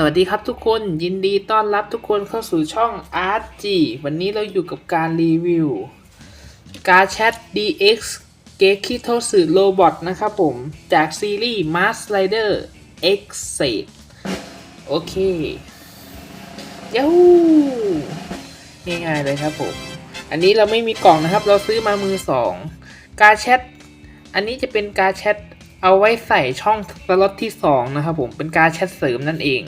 สวัสดีครับทุกคนยินดีต้อนรับทุกคนเข้าสู่ช่อง Art G วันนี้เราอยู่กับการรีวิว การแชท DX เกคิโทสึโรบอทนะครับผม จากซีรีส์ Mars Rider X เ e โอเคยูง่ายๆเลยครับผม อันนี้เราไม่มีกล่องนะครับ เราซื้อมามือสอง การแชท อันนี้จะเป็นการแชทเอาไว้ใส่ช่องสล็อตที่ 2 นะครับผมเป็นการแชทเสริมนั่นเอง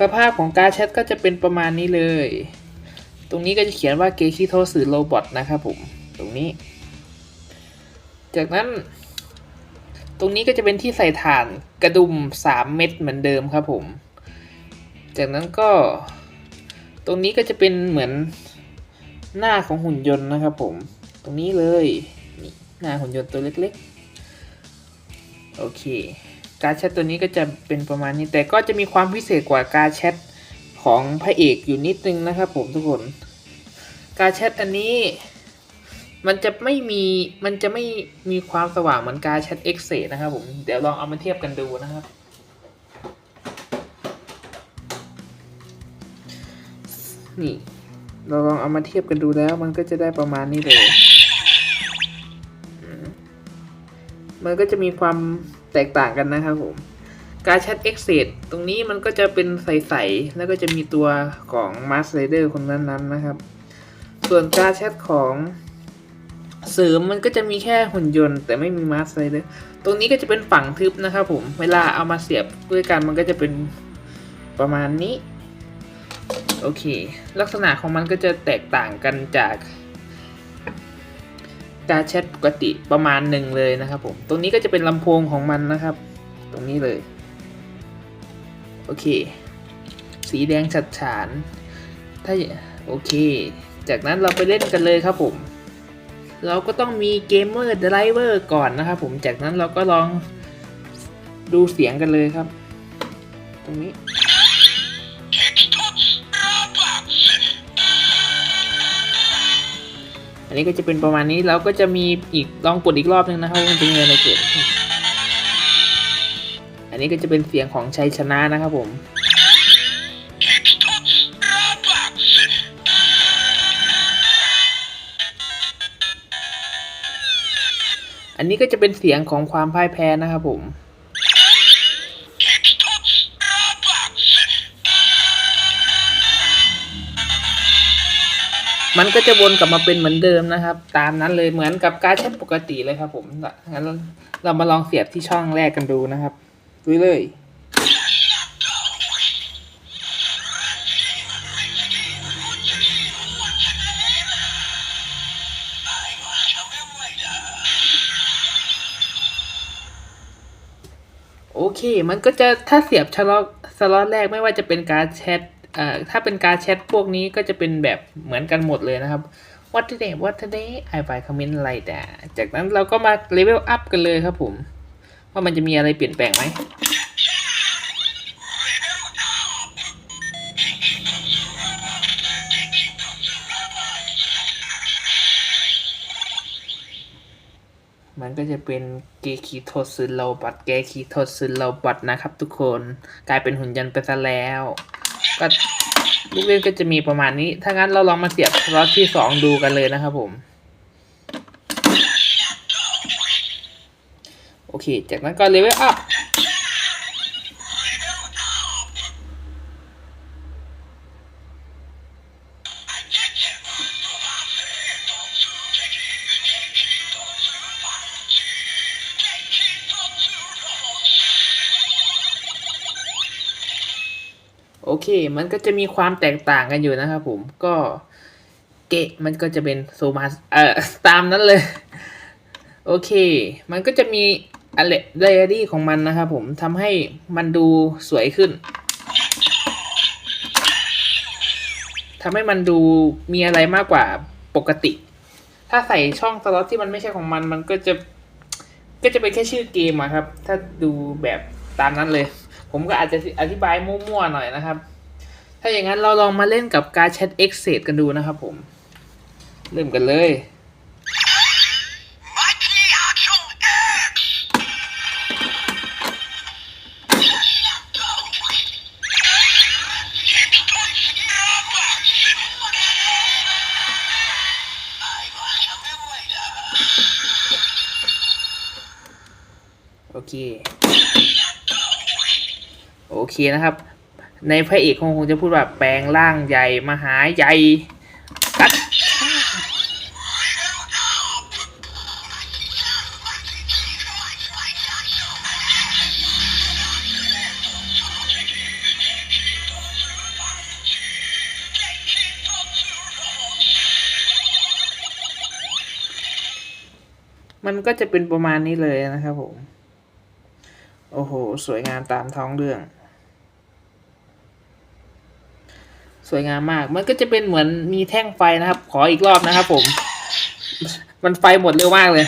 สภาพของการแชทก็จะเป็นประมาณนี้เลย ตรงนี้ก็จะเขียนว่าเกคิโทสึโรบอทนะครับผม ตรงนี้ จากนั้น ตรงนี้ก็จะเป็นที่ใส่ถ่านกระดุม 3 เม็ดเหมือนเดิมครับผม จากนั้นก็ ตรงนี้ก็จะเป็นเหมือนหน้าของหุ่นยนต์นะครับผม ตรงนี้เลย นี่หน้าหุ่นยนต์ตัวเล็กๆ โอเค การแชทตัวนี้ก็จะเป็นประมาณนี้แต่ก็จะมีความพิเศษกว่าการแชทของพระเอกอยู่นิดนึงนะครับผมทุกคน การแชทอันนี้มันจะไม่มีมันจะไม่มีความสว่างเหมือนการแชทเอ็กเซนะครับผมเดี๋ยวลองเอามาเทียบกันดูนะครับนี่เราลองเอามาเทียบกันดูแล้ว มันก็จะได้ประมาณนี้เลย มันก็จะมีความ แตกต่างกันนะครับผมการแชท e x c e d ตรงนี้มันก็จะเป็นใสๆ แล้วก็จะมีตัวของ Mask Rider คนนั้นๆนะครับ ส่วนการแชทของเสริมมันก็จะมีแค่หุ่นยนต์ แต่ไม่มี Mask Rider ตรงนี้ก็จะเป็นฝั่งทึบนะครับผม เวลาเอามาเสียบด้วยกันมันก็จะเป็นประมาณนี้ โอเค ลักษณะของมันก็จะแตกต่างกันจาก กาแชทปกติประมาณหนึ่งเลยนะครับผม ตรงนี้ก็จะเป็นลำโพงของมันนะครับ ตรงนี้เลย โอเค สีแดงฉัดฉาน ถ้าโอเค จากนั้นเราไปเล่นกันเลยครับผม เราก็ต้องมีเกมเมอร์ไดรเวอร์ก่อนนะครับผม จากนั้นเราก็ลองดูเสียงกันเลยครับ ตรงนี้ นนี้ก็จะเป็นประมาณนี้แล้วก็จะมีอีกลองกดอีกรอบนึงนะครับว่ามันจะมีอะไรเกิดอันนี้ก็จะเป็นเสียงของชัยชนะนะครับผมอันนี้ก็จะเป็นเสียงของความพ่ายแพ้นะครับผม มันก็จะวนกลับมาเป็นเหมือนเดิมนะครับ ตามนั้นเลยเหมือนกับการแชทปกติเลยครับ ผมงั้นเราเรามาลองเสียบที่ช่องแรกกันดูนะครับดูเลยโอเค มันก็จะถ้าเสียบชลอสล็อตแรกไม่ว่าจะเป็นการแชท ถ้าเป็นการแชทพวกนี้ก็จะเป็นแบบเหมือนกันหมดเลยนะครับ What today What today I buy comment อะไรแต่จากนั้นเราก็มาเลเวลอัพกันเลยครับผม ว่ามันจะมีอะไรเปลี่ยนแปลงไหมมันก็จะเป็นเกคิโทซึโรบอทเกคิโทซึโรบอทนะครับทุกคน กลายเป็นหุ่นยนต์ไปซะแล้ว ก็ลูกเล่นก็จะมีประมาณนี้ ถ้างั้นเราลองมาเสียบรอตที่สองดูกันเลยนะครับผมโอเค จากนั้นก็เลเวลอัพ เค มันก็จะมีความแตกต่างกันอยู่นะครับผมก็เกะมันก็จะเป็นโซมาเอ่อตามนั้นเลย โอเค มันก็จะมีอะไรเรดี้ของมันนะครับผมทำให้มันดูสวยขึ้นทำให้มันดูมีอะไรมากกว่าปกติ ถ้าใส่ช่องสล็อตที่มันไม่ใช่ของมัน มันก็จะ ก็จะเป็นแค่ชื่อเกมอะครับ ถ้าดูแบบตามนั้นเลย ผมก็อาจจะอธิบายมั่วๆหน่อยนะครับ ถ้าอย่างนั้นเราลองมาเล่นกับการแชท e x c e กันดูนะครับผม เริ่มกันเลยโอเค โอเคนะครับ ในพระเอกคงคงจะพูดว่าแปลงร่างใหญ่มหาใหญ่กัดมันก็จะเป็นประมาณนี้เลยนะครับผม โอ้โห สวยงามตามท้องเรื่อง สวยงามมาก มันก็จะเป็นเหมือนมีแท่งไฟนะครับ ขออีกรอบนะครับผม มันไฟหมดเร็วมากเลย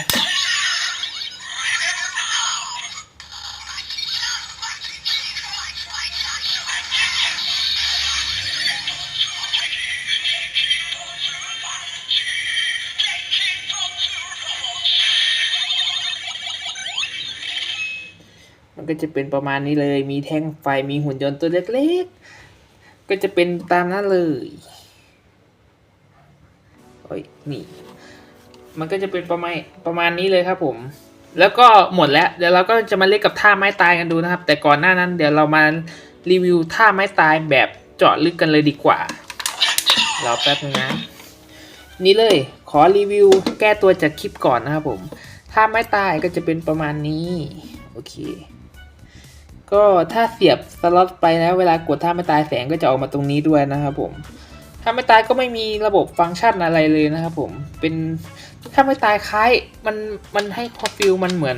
มันก็จะเป็นประมาณนี้เลย มีแท่งไฟ มีหุ่นยนต์ตัวเล็กๆ ก็จะเป็นตามนั้นเลยโอ้ยนี่ มันก็จะเป็นประมาณประมาณนี้เลยครับผม แล้วก็หมดแล้ว เดี๋ยวเราก็จะมาเล่นกับท่าไม้ตายกันดูนะครับ แต่ก่อนหน้านั้น เดี๋ยวเรามารีวิวท่าไม้ตายแบบเจาะลึกกันเลยดีกว่า เราแป๊บนึงนะ นี่เลย ขอรีวิวแก้ตัวจากคลิปก่อนนะครับผม ท่าไม้ตายก็จะเป็นประมาณนี้ โอเค ก็ถ้าเสียบสล็อตไปแล้วเวลากดท่าไม่ตายแสงก็จะออกมาตรงนี้ด้วยนะครับผม ถ้าไม่ตายก็ไม่มีระบบฟังก์ชันอะไรเลยนะครับผม เป็นถ้าไม่ตายคล้ายมันมันให้คอฟิลมันเหมือน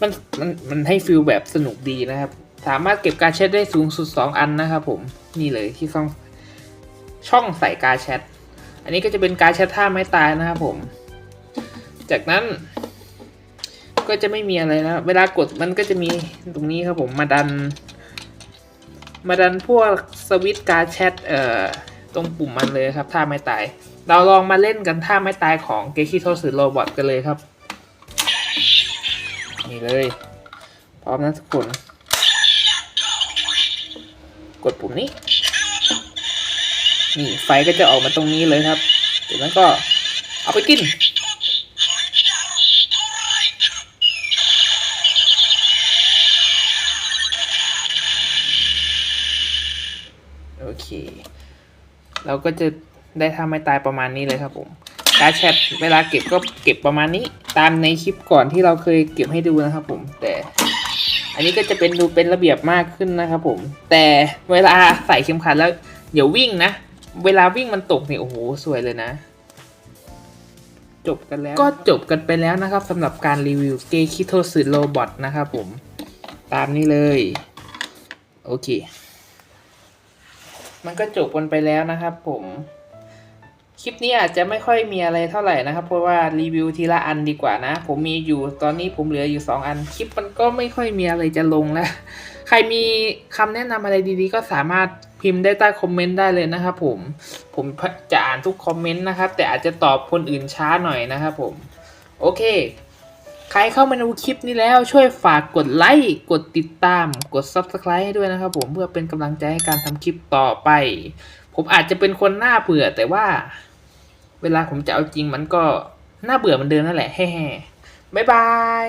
มันมันมันให้ฟิลแบบสนุกดีนะครับ สามารถเก็บการแชทได้สูงสุด 2 อันนะครับผม นี่เลยที่ช่องช่องใส่การแชท อันนี้ก็จะเป็นการแชทท่าไม่ตายนะครับผม จากนั้น ก็จะไม่มีอะไรนะเวลากดมันก็จะมีตรงนี้ครับผมมาดัน มาดันพวกสวิตช์การแชทเอ่อตรงปุ่มมันเลยครับท่าไม่ตาย เราลองมาเล่นกันท่าไม่ตายของเกคิโทสึโรบอทกันเลยครับ นี่เลย พร้อมนะทุกคน กดปุ่มนี้ นี่ไฟก็จะออกมาตรงนี้เลยครับจากนั้นก็เอาไปกิน เราก็จะได้ทำให้ตายประมาณนี้เลยครับผมการแชทเวลาเก็บก็เก็บประมาณนี้ ตามในคลิปก่อนที่เราเคยเก็บให้ดูนะครับผมแต่ อันนี้ก็จะเป็นดูเป็นระเบียบมากขึ้นนะครับผม แต่เวลาใส่เข็มขัดแล้วอย่าวิ่งนะ เวลาวิ่งมันตกเนี่ยโอ้โหสวยเลยนะ จบกันแล้ว ก็จบกันไปแล้วนะครับสำหรับการรีวิวเกคิโทสึโรบอทนะครับผม ตามนี้เลย โอเค มันก็จบกันไปแล้วนะครับผมคลิปนี้อาจจะไม่ค่อยมีอะไรเท่าไหร่นะครับ เพราะว่ารีวิวทีละอันดีกว่านะ ผมมีอยู่ตอนนี้ผมเหลืออยู่ 2 อันคลิปมันก็ไม่ค่อยมีอะไรจะลงแล้วใครมีคำแนะนำอะไรดีๆ ก็สามารถพิมพ์ได้ใต้คอมเมนต์ได้เลยนะครับผมผมจะอ่านทุกคอมเมนต์นะครับ แต่อาจจะตอบคนอื่นช้าหน่อยนะครับผม โอเค ใครเข้ามาดูคลิปนี้แล้วช่วยฝากกดไลค์ กดติดตาม กด Subscribe ให้ด้วยนะครับผมเพื่อเป็นกำลังใจให้การทำคลิปต่อไป ผมอาจจะเป็นคนหน้าเบื่อแต่ว่า เวลาผมจะเอาจริงมันก็น่าเบื่อเหมือนเดิมนั่นแหละแฮ่ๆบ๊ายบาย